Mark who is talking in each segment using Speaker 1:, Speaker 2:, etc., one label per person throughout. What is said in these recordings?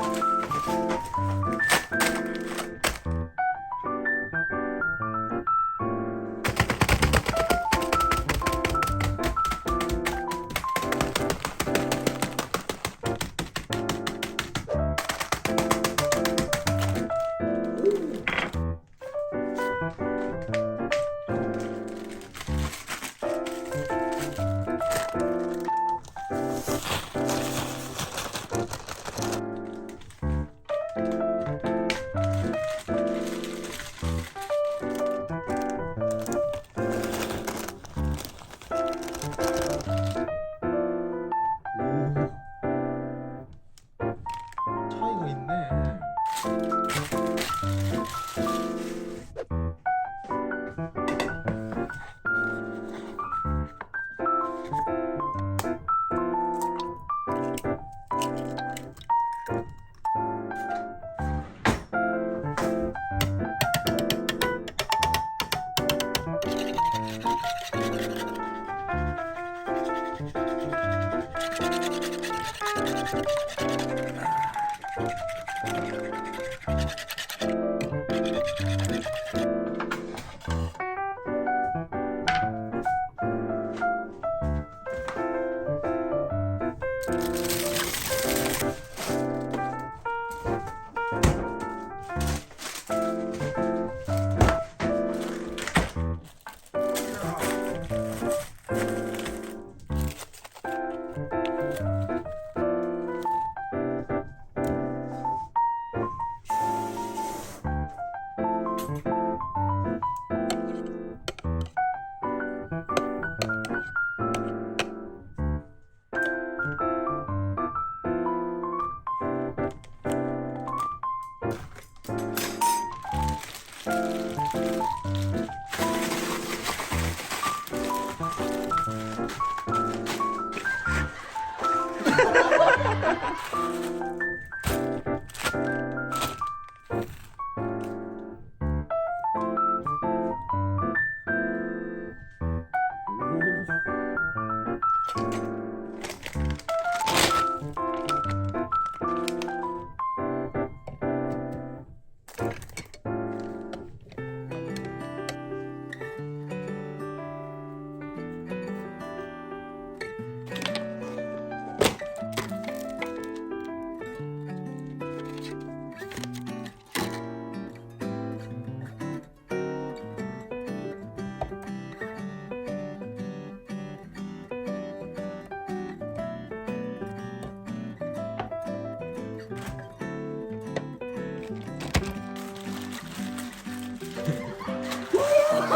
Speaker 1: Thank
Speaker 2: you. Thank you.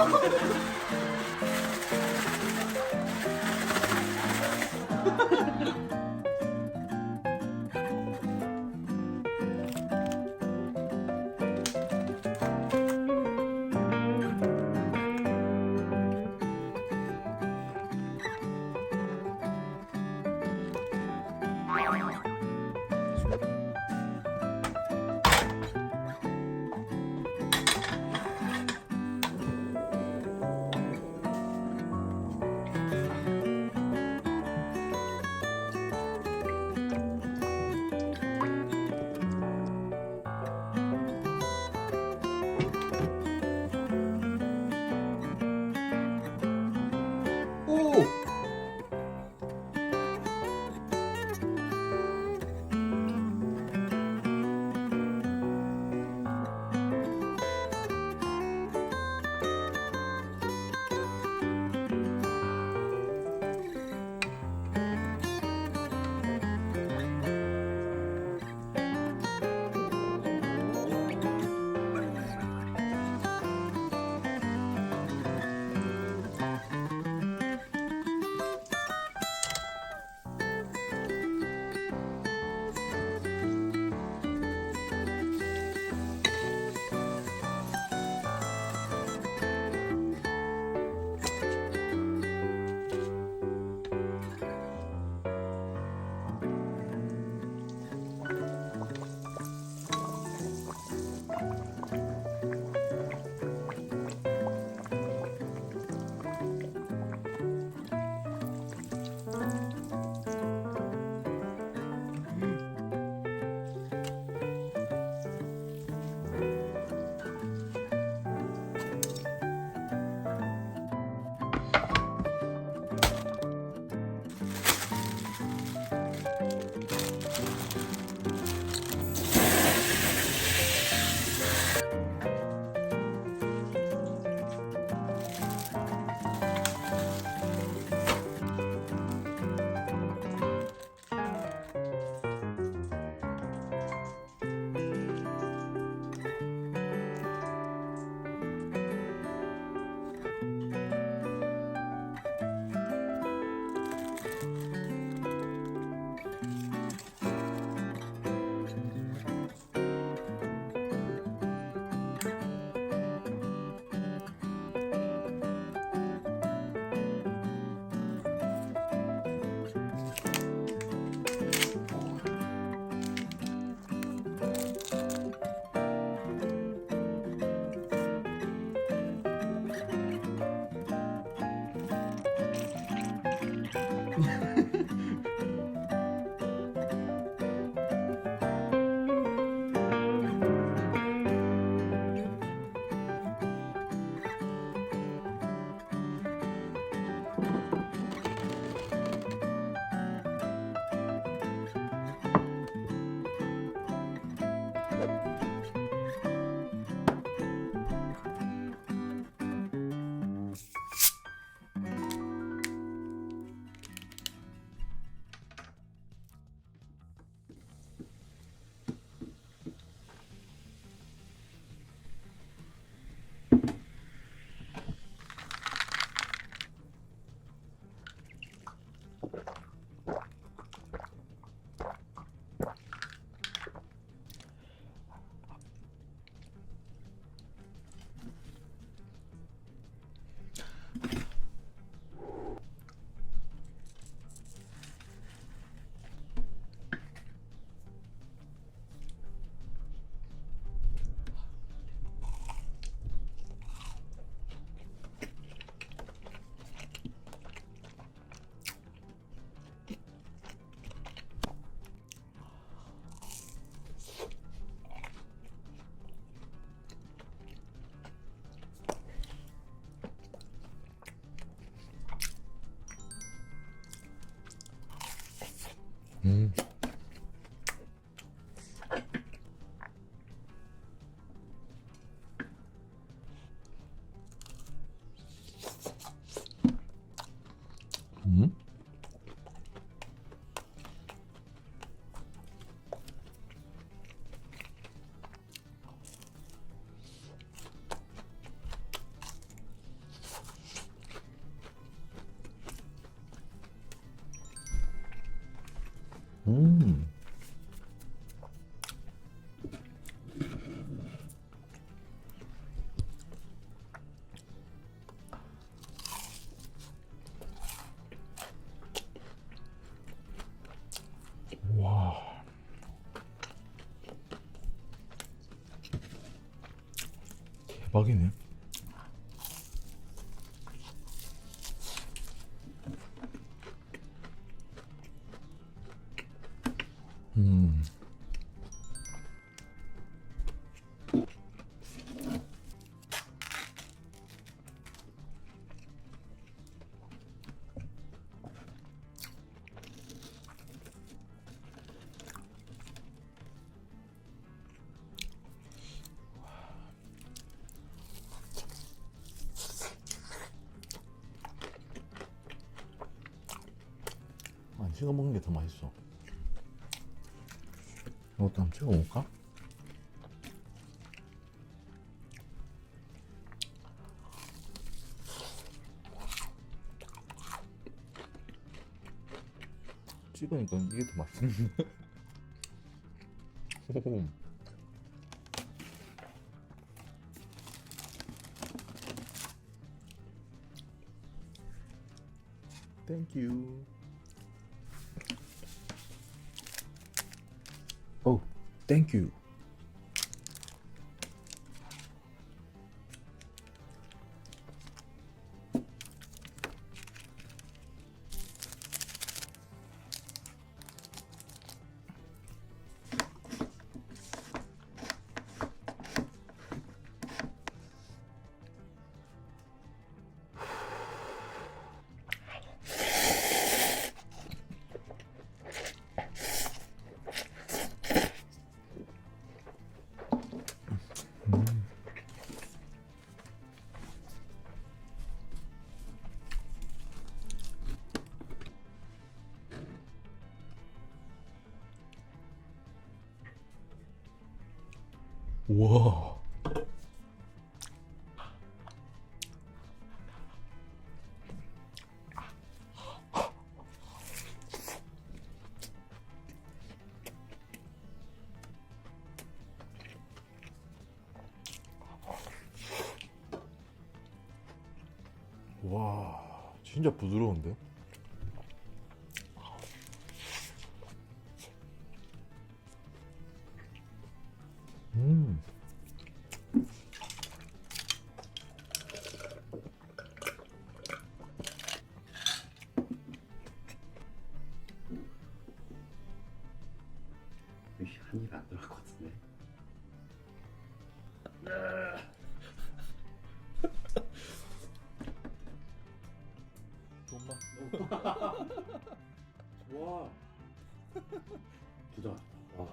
Speaker 2: Oh, Yeah. 대박이네. 음. 찍어 먹는 게 더 맛있어. 이것도 한번 찍어 먹을까? 찍으니까 이게 더 맛있는데. 땡큐. 오, 땡 우와. 와, 진짜 부드러운데?
Speaker 3: 是吧哇